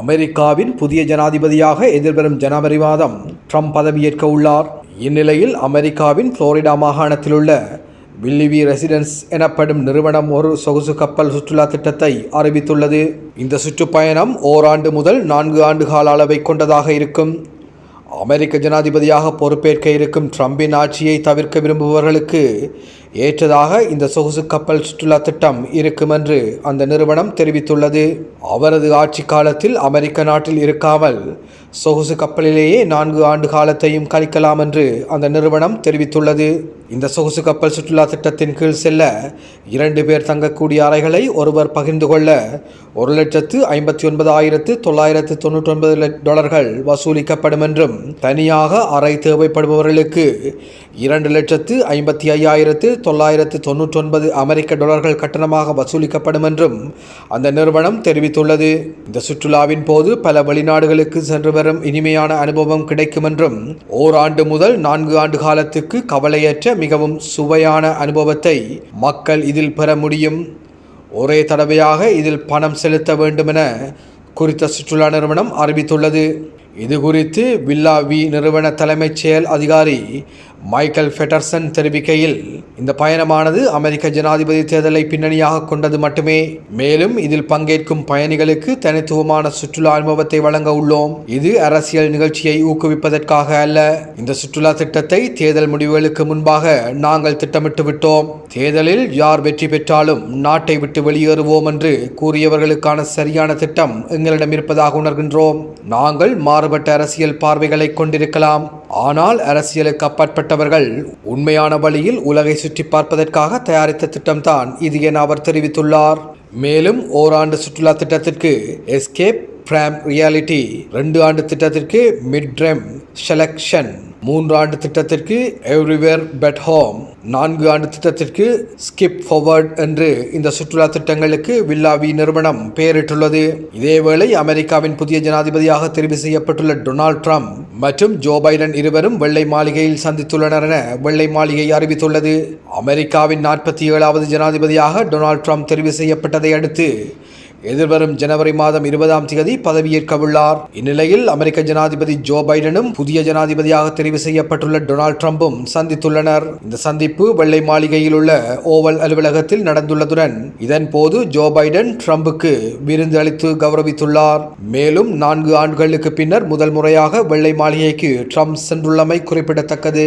அமெரிக்காவின் புதிய ஜனாதிபதியாக எதிர்வரும் ஜனவரி மாதம் ட்ரம்ப் பதவியேற்க உள்ளார். இந்நிலையில் அமெரிக்காவின் புளோரிடா மாகாணத்தில் உள்ள வில்லிவி ரெசிடென்ஸ் எனப்படும் நிறுவனம் ஒரு சொகுசு கப்பல் சுற்றுலா திட்டத்தை அறிவித்துள்ளது. இந்த சுற்றுப்பயணம் ஓராண்டு முதல் நான்கு ஆண்டு கால அளவை கொண்டதாக இருக்கும். அமெரிக்க ஜனாதிபதியாக பொறுப்பேற்க இருக்கும் ட்ரம்பின் ஆட்சியை தவிர்க்க விரும்புபவர்களுக்கு ஏற்றதாக இந்த சொகுசு கப்பல் சுற்றுலா திட்டம் இருக்கும் என்று அந்த நிறுவனம் தெரிவித்துள்ளது. அவரது ஆட்சி காலத்தில் அமெரிக்க நாட்டில் இருக்காமல் சொகுசு கப்பலிலேயே நான்கு ஆண்டு காலத்தையும் கழிக்கலாம் என்று அந்த நிறுவனம் தெரிவித்துள்ளது. இந்த சொகுசு கப்பல் சுற்றுலா திட்டத்தின் கீழ் செல்ல இரண்டு பேர் தங்கக்கூடிய அறைகளை ஒருவர் பகிர்ந்து கொள்ள ஒரு லட்சத்து ஐம்பத்தி ஒன்பதாயிரத்து தொள்ளாயிரத்து தொண்ணூற்றி ஒன்பது டாலர்கள் வசூலிக்கப்படும் என்றும் தனியாக அறை தேவைப்படுபவர்களுக்கு இரண்டு லட்சத்து ஐம்பத்தி ஐயாயிரத்து தொள்ளாயிரத்து தொண்ணூற்றி ஒன்பது அமெரிக்க டாலர்கள் கட்டணமாக வசூலிக்கப்படும் என்றும் அந்த நிறுவனம் தெரிவித்துள்ளது. இந்த சுற்றுலாவின் போது பல வெளிநாடுகளுக்கு சென்று வரும் இனிமையான அனுபவம் கிடைக்கும் என்றும் ஓராண்டு முதல் நான்கு ஆண்டு காலத்துக்கு கவலையற்ற மிகவும் சுவையான அனுபவத்தை மக்கள் இதில் பெற முடியும். ஒரே தடவையாக இதில் பணம் செலுத்த வேண்டுமென குறித்த சுற்றுலா நிறுவனம் அறிவித்துள்ளது. இது குறித்து வில்லா வி நிறுவன தலைமைச் செயல் அதிகாரி மைக்கேல் ஃபெட்டர்சன் தெரிவிக்கையில் இந்த பயணமானது அமெரிக்க ஜனாதிபதி தேர்தலை பின்னணியாக கொண்டது மட்டுமே. மேலும் இதில் பங்கேற்கும் பயணிகளுக்கு தனித்துவமான சுற்றுலா அனுபவத்தை வழங்க உள்ளோம். இது அரசியல் நிகழ்ச்சியை ஊக்குவிப்பதற்காக அல்ல. இந்த சுற்றுலா திட்டத்தை தேர்தல் முடிவுகளுக்கு முன்பாக நாங்கள் திட்டமிட்டு விட்டோம். தேர்தலில் யார் வெற்றி பெற்றாலும் நாட்டை விட்டு வெளியேறுவோம் என்று கூறியவர்களுக்கான சரியான திட்டம் எங்களிடம் இருப்பதாக உணர்கின்றோம். நாங்கள் மாறுபட்ட அரசியல் பார்வைகளை கொண்டிருக்கலாம். ஆனால் அரசியலுக்கு அப்பாற்பட்டவர்கள் உண்மையான வழியில் உலகை சுற்றி பார்ப்பதற்காக தயாரித்த திட்டம்தான் இது என அவர் தெரிவித்துள்ளார். மேலும் ஓராண்டு சுற்றுலா திட்டத்திற்கு எஸ்கேப் பிராம் ரியாலிட்டி ரெண்டு ஆண்டு திட்டத்திற்கு மிட்ரெம் செலக்ஷன் மூன்று ஆண்டு திட்டத்திற்கு எவ்ரிவேர் பெட் ஹோம் நான்கு ஆண்டு திட்டத்திற்கு ஸ்கிப் ஃபார்வர்ட் என்று இந்த சுற்றுலா திட்டங்களுக்கு வில்லாவி நிறுவனம் பெயரிட்டுள்ளது. இதேவேளை அமெரிக்காவின் புதிய ஜனாதிபதியாக தெரிவு செய்யப்பட்டுள்ள டொனால்ட் ட்ரம்ப் மற்றும் ஜோ பைடன் இருவரும் வெள்ளை மாளிகையில் சந்தித்துள்ளனர் என வெள்ளை மாளிகை அறிவித்துள்ளது. அமெரிக்காவின் நாற்பத்தி ஏழாவது ஜனாதிபதியாக டொனால்ட் ட்ரம்ப் தெரிவு செய்யப்பட்டதை அடுத்து எதிர்வரும் ஜனவரி மாதம் இருபதாம் தேதி பதவியேற்க உள்ளார். இந்நிலையில் அமெரிக்க ஜனாதிபதி ஜோ பைடனும் புதிய ஜனாதிபதியாக தெரிவு செய்யப்பட்டுள்ள டொனால்ட் ட்ரம்பும் சந்தித்துள்ளனர். இந்த சந்திப்பு வெள்ளை மாளிகையில் உள்ள ஓவல் அலுவலகத்தில் நடந்துள்ளதுடன் இதன் போது ஜோ பைடன் ட்ரம்புக்கு விருந்து அளித்து கௌரவித்துள்ளார். மேலும் நான்கு ஆண்டுகளுக்கு பின்னர் முதல் முறையாக வெள்ளை மாளிகைக்கு ட்ரம்ப் சென்றுள்ளமை குறிப்பிடத்தக்கது.